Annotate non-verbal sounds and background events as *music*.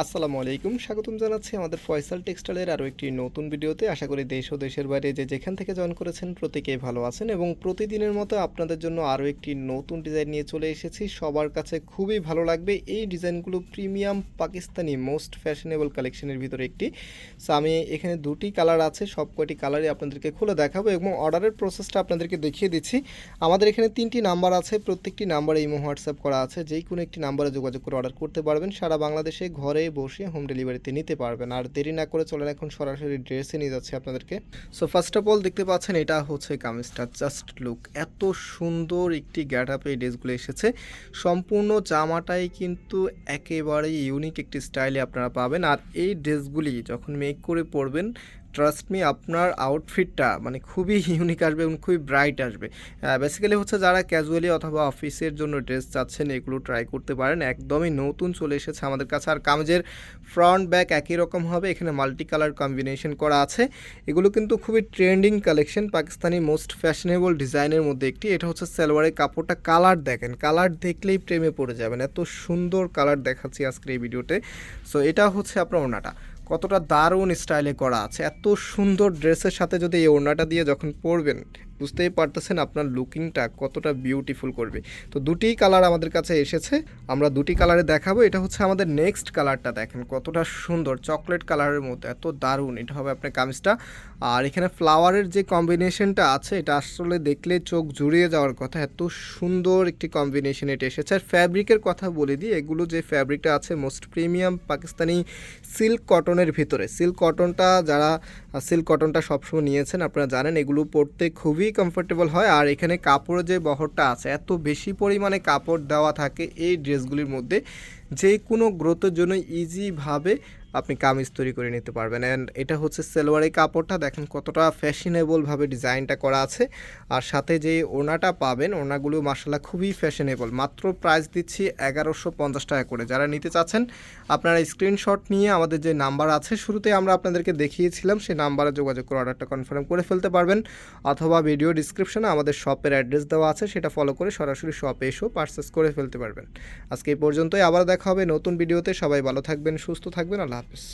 আসসালামু আলাইকুম, স্বাগতম জানাচ্ছি আমাদের ফয়সাল টেক্সটাইলের আরও একটি নতুন ভিডিওতে। আশা করি দেশ ও দেশের বাইরে যে যেখান থেকে জয়েন করেছেন প্রত্যেকেই ভালো আছেন এবং প্রতিদিনের মতো আপনাদের জন্য আরও একটি নতুন ডিজাইন নিয়ে চলে এসেছি। সবার কাছে খুবই ভালো লাগবে। এই ডিজাইনগুলো প্রিমিয়াম পাকিস্তানি মোস্ট ফ্যাশনেবল কালেকশনের ভিতরে একটি। সো আমি এখানে দুটি কালার আছে, সব কয়টি কালারই আপনাদেরকে খুলে দেখাবো এবং অর্ডারের প্রসেসটা আপনাদেরকে দেখিয়ে দিচ্ছি। আমাদের এখানে তিনটি নাম্বার আছে, প্রত্যেকটি নাম্বারে ইমো, হোয়াটসঅ্যাপ করা আছে। যেই কোনো একটি নাম্বারে যোগাযোগ করে অর্ডার করতে পারবেন। সারা বাংলাদেশে ঘরে বসে হোম ডেলিভারিতে নিতে পারবেন। আর দেরি না করে চলেন এখন সরাসরি ড্রেসে নিয়ে যাচ্ছে আপনাদেরকে। সো ফার্স্ট অফ অল দেখতে পাচ্ছেন এটা হচ্ছে কামিজটা। জাস্ট লুক এত সুন্দর একটি গ্যাট আপে এই ড্রেসগুলো এসেছে। সম্পূর্ণ জামাটাই কিন্তু একেবারেই ইউনিক একটি স্টাইলে আপনারা পাবেন। আর এই ড্রেসগুলি যখন মেক করে পরবেন ট্রাস্ট মি আপনার আউটফিটটা মানে খুবই *laughs* ইউনিক আসবে এবং খুবই ব্রাইট আসবে। বেসিক্যালি হচ্ছে যারা ক্যাজুয়ালি অথবা অফিসের জন্য ড্রেস চাচ্ছেন, এগুলো ট্রাই করতে পারেন। একদমই নতুন চলে এসেছে আমাদের কাছে। আর কামিজের ফ্রন্ট ব্যাক একই রকম হবে। এখানে মাল্টি কালার কম্বিনেশন করা আছে। এগুলো কিন্তু খুবই trending collection Pakistani most fashionable ডিজাইনের মধ্যে একটি। এটা হচ্ছে সালোয়ারের কাপড়টা কালার দেখেন। কালার দেখলেই প্রেমে পড়ে যাবেন। এত সুন্দর কালার দেখাচ্ছি আজকের এই ভিডিওতে সো এটা হচ্ছে আপনার ওনাটা কতটা দারুণ স্টাইলে করা আছে। এত সুন্দর ড্রেসের সাথে যদি এই ওড়নাটা দিয়ে যখন পরবেন, বুঝতেই পারতেছেন আপনার লুকিংটা কতটা বিউটিফুল করবে। তো দুটি কালার আমাদের কাছে এসেছে, আমরা দুটি কালারে দেখাবো। এটা হচ্ছে আমাদের নেক্সট কালারটা দেখেন, কতটা সুন্দর চকলেট কালারের মতো এত দারুণ। এটা হবে আপনার কামিজটা। আর এখানে ফ্লাওয়ারের যে কম্বিনেশনটা আছে, এটা আসলে দেখলে চোখ জুড়িয়ে যাওয়ার কথা। এত সুন্দর একটি কম্বিনেশন এটা এসেছে। আর ফ্যাব্রিকের কথা বলে দিই, এগুলো যে ফ্যাব্রিকটা আছে মোস্ট প্রিমিয়াম পাকিস্তানি সিল্ক কটনের ভিতরে। সিল্ক কটনটা যারা সিল্ক কটনটা সবসময় নিয়েছেন, আপনারা জানেন এগুলো পরতে খুবই কমফোর্টেবল হয়। আর এখানে কাপড়ের যে বহরটা আছে, এত বেশি পরিমাণে কাপড় দেওয়া থাকে এই ড্রেসগুলির মধ্যে, যে কোনো গ্রোথের জন্য ইজিভাবে আপনি কামিজ তৈরি করে নিতে পারবেন। অ্যান্ড এটা হচ্ছে সেলোয়ারের কাপড়টা, দেখেন কতটা ফ্যাশনেবলভাবে ডিজাইনটা করা আছে। আর সাথে যে ওনাটা পাবেন ওনাগুলো মাসাল্লাহ খুবই ফ্যাশনেবল মাত্র প্রাইস দিচ্ছি এগারোশো পঞ্চাশ টাকা করে। যারা নিতে চাচ্ছেন, আপনারা স্ক্রিনশট নিয়ে আমাদের যে নাম্বার আছে শুরুতে আমরা আপনাদেরকে দেখিয়েছিলাম, সেই নাম্বারে যোগাযোগ করে অর্ডারটা কনফার্ম করে ফেলতে পারবেন, অথবা ভিডিও ডিসক্রিপশনে আমাদের শপের অ্যাড্রেস দেওয়া আছে, সেটা ফলো করে সরাসরি শপে এসেও পার্সেস করে ফেলতে পারবেন। আজকে এই পর্যন্তই আবার দেখা হবে নতুন ভিডিওতে সবাই ভালো থাকবেন, সুস্থ থাকবেন, আল্লাহ হাফিজ।